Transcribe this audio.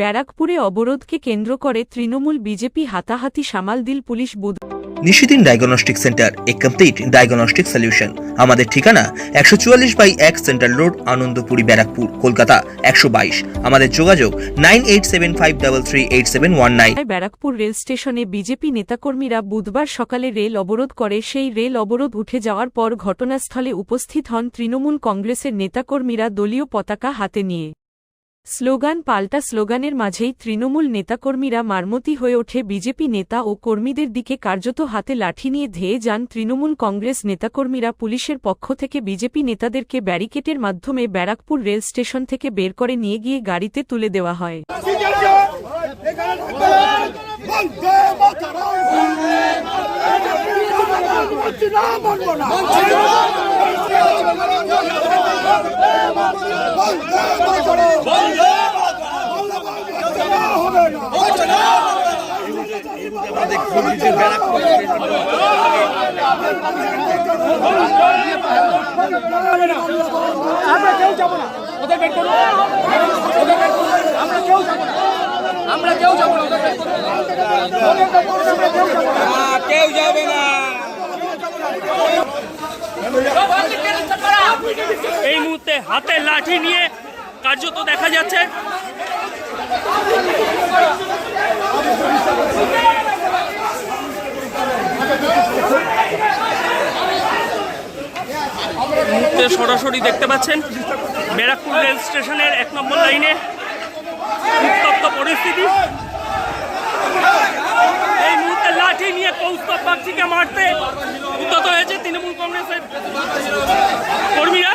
ব্যারাকপুরে অবরোধকে কেন্দ্র করে তৃণমূল বিজেপি হাতাহাতি সামাল দিল পুলিশ বুধ নিশিদিন ডায়াগনস্টিক সেন্টার এ কমপ্লিট ডায়াগনস্টিক সলিউশন। আমাদের ঠিকানা একশো চুয়াল্লিশ বাই এক সেন্ট্রাল রোড আনন্দপুরি ব্যারাকপুর কলকাতা একশো বাইশ। আমাদের যোগাযোগ nine eight seven five double three eight seven one nine. Barrackpore rail স্টেশনে বিজেপি নেতাকর্মীরা বুধবার সকালে রেল অবরোধ করে। সেই রেল অবরোধ উঠে যাওয়ার পর ঘটনাস্থলে উপস্থিত হন তৃণমূল কংগ্রেসের নেতাকর্মীরা দলীয় পতাকা হাতে নিয়ে। স্লোগান পাল্টা স্লোগানের মাঝেই তৃণমূল নেতাকর্মীরা মারমতি হয়ে ওঠে বিজেপি নেতা ও কর্মীদের দিকে কার্যত হাতে লাঠি নিয়ে ধেয়ে যান তৃণমূল কংগ্রেস নেতাকর্মীরা পুলিশের পক্ষ থেকে বিজেপি নেতাদেরকে ব্যারিকেটের মাধ্যমে ব্যারাকপুর রেল স্টেশন থেকে বের করে নিয়ে গিয়ে গাড়িতে তুলে দেওয়া হয়। আমরা কেউ যাব না ওদের বের করুন আমরা কেউ যাব না আমরা কেউ যাব না কেউ যাবে না এই মুহূর্তে হাতে লাঠি নিয়ে কার্যত দেখা যাচ্ছে মুহূর্তে সরাসরি দেখতে পাচ্ছেন ব্যারাকপুর রেল স্টেশনের এক নম্বর লাইনে উত্তপ্ত পরিস্থিতি। এই মুহূর্তে লাঠি নিয়ে কৌস্তব বাগচিকে মারতে উদ্যত হয়েছে তৃণমূল কংগ্রেসের কর্মীরা।